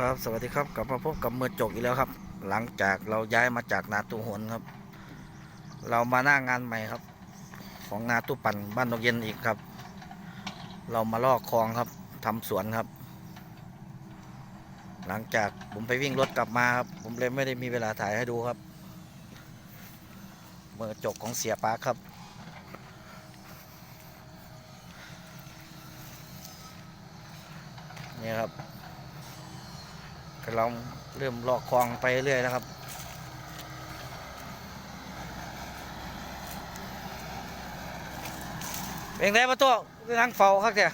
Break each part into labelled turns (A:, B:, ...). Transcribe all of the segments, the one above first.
A: ครับสวัสดีครับกลับมาพบกับมือจกอีกแล้วครับ หลังจากเราย้ายมาจากนาตูหนครับ เรามาหน้างานใหม่ครับ ของนาตูปั่นบ้านนกเย็นอีกครับ เรามาลอกคลองครับทำสวนครับ หลังจากผมไปวิ่งรถกลับมาครับ ผมเลยไม่ได้มีเวลาถ่ายให้ดูครับมือจกของเสียปาครับนี่ครับ กำลังเริ่มลอกคลองไปเรื่อยนะครับเป็นไงมาตัวนั่งเฝ้าครับเดีย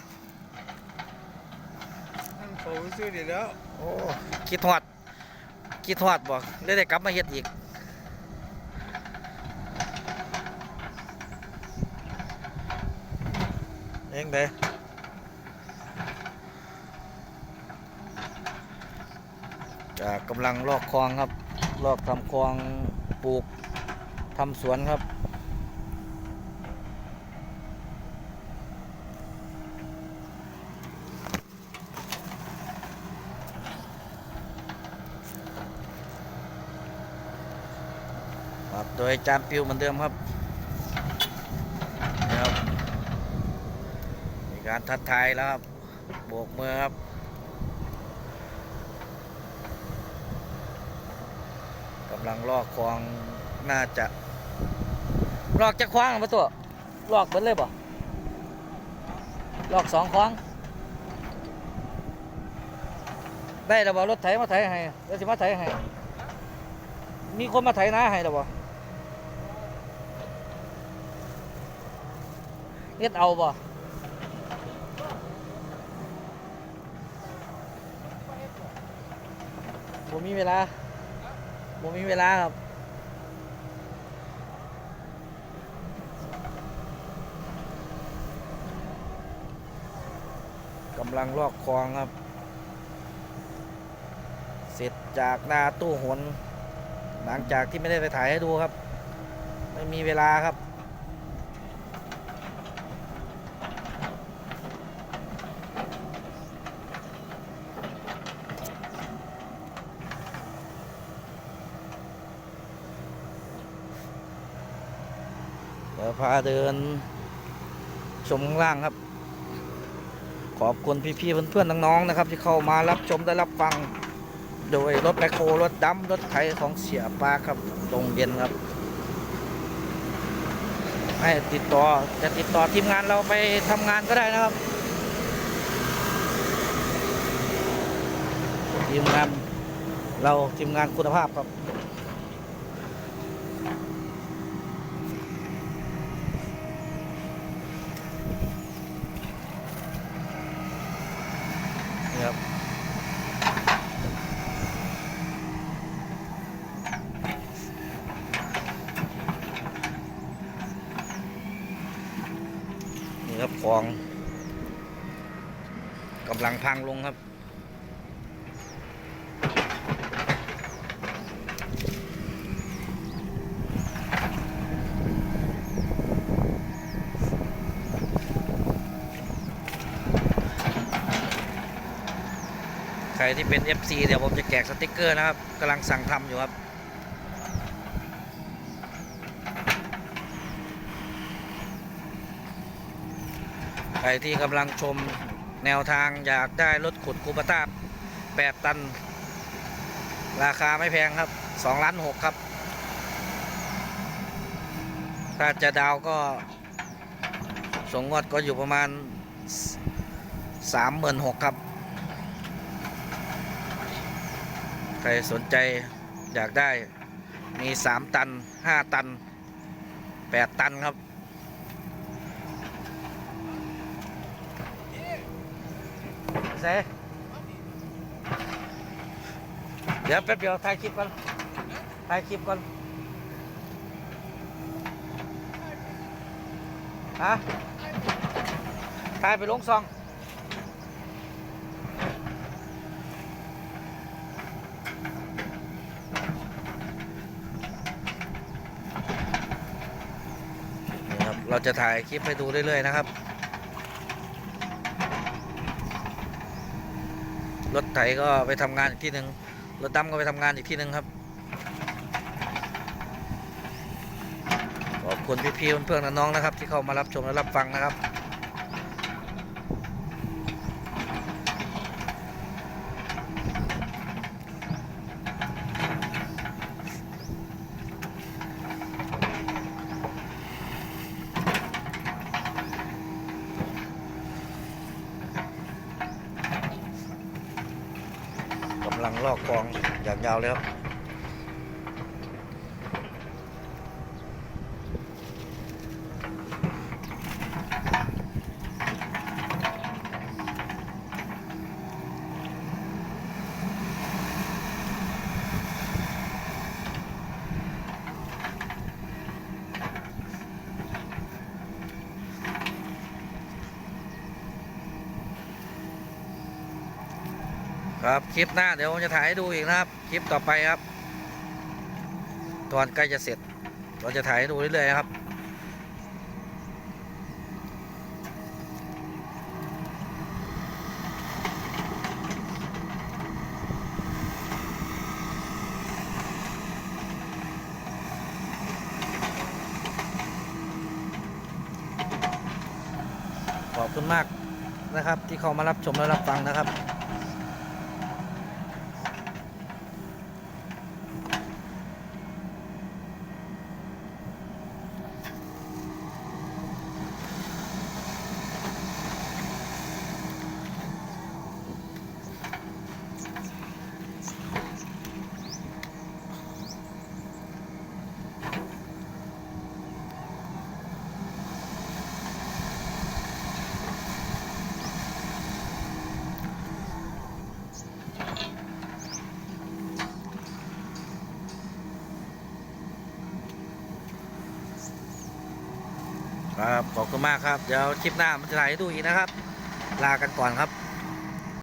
B: นั่งเขาซื้อดีแล้ว
A: โอ้คิดหอดคิดหอดบ่เลยได้กลับมาเฮ็ดอีกเองเด้จะ กำลังลอกคลองครับ ลอกทำคลองปลูกทำสวนครับ ครับโดยจานปิวเหมือนเดิมครับนี่ครับมีการทัดทายแล้วครับโบกมือครับำลังลอกคลองน่าจะลอกจะคว้างมาตัวลอกเบิดเลยบ่ลอกสองคว้างได้แล้วบ่รถไถมาไถให้แล้วสิมาไถให้มีคนมาไถนาให้หรอบ่เฮ็ดเอาบ่บ่มีเวลา ผมมีเวลาครับ กำลังลอกคลองครับ เสร็จจากนาตู้หน หลังจากที่ไม่ได้ไปถ่ายให้ดูครับ ไม่มีเวลาครับ พาเดินชมข้างล่างครับ ขอบคุณพี่ๆเพื่อนๆน้องๆนะครับ ที่เข้ามารับชมได้รับฟัง โดยรถแมคโครรถดำรถไถของเสียปลาครับตรงเย็นครับ ให้ติดต่อจะติดต่อทีมงานเราไปทำงานก็ได้นะครับทีมงานเราทีมงานคุณภาพครับ ครับคลองกำลังพังลงครับ ใครที่เป็น FC เดี๋ยวผมจะแจกสติกเกอร์นะครับกำลังสั่งทำอยู่ครับ ใครที่กำลังชมแนวทางอยากได้รถขุดคูปต้า8 ตัน ราคาไม่แพงครับ2ล้าน6ครับ ถ้าจะดาวก็สงงวดก็อยู่ประมาณ 36,000ครับ ใครสนใจอยากได้มี 3 ตัน 5 ตัน 8 ตันครับ เซเดี๋ยวแป๊บเดียวถ่ายคลิปก่อนถ่ายคลิปก่อนฮะถ่ายไปลงซองนะครับเราจะถ่ายคลิปให้ดูเรื่อยๆนะครับ รถไถก็ไปทำงานอีกที่หนึ่งรถดำก็ไปทำงานอีกที่หนึ่งครับ ขอบคุณพี่ๆเพื่อนๆน้องๆนะครับ ที่เข้ามารับชมและรับฟังนะครับำลังลอกกองอย่างยาวเลยครับ ครับคลิปหน้าเดี๋ยวผมจะถ่ายให้ดูอีกนะครับ คลิปต่อไปครับ ตอนใกล้จะเสร็จ เราจะถ่ายให้ดูเรื่อยๆครับขอบคุณมากนะครับ ที่เข้ามารับชมและรับฟังนะครับ ครับขอบคุณมากครับ เดี๋ยวคลิปหน้ามันจะถ่ายให้ดูอีกนะครับ ลากันก่อนครับ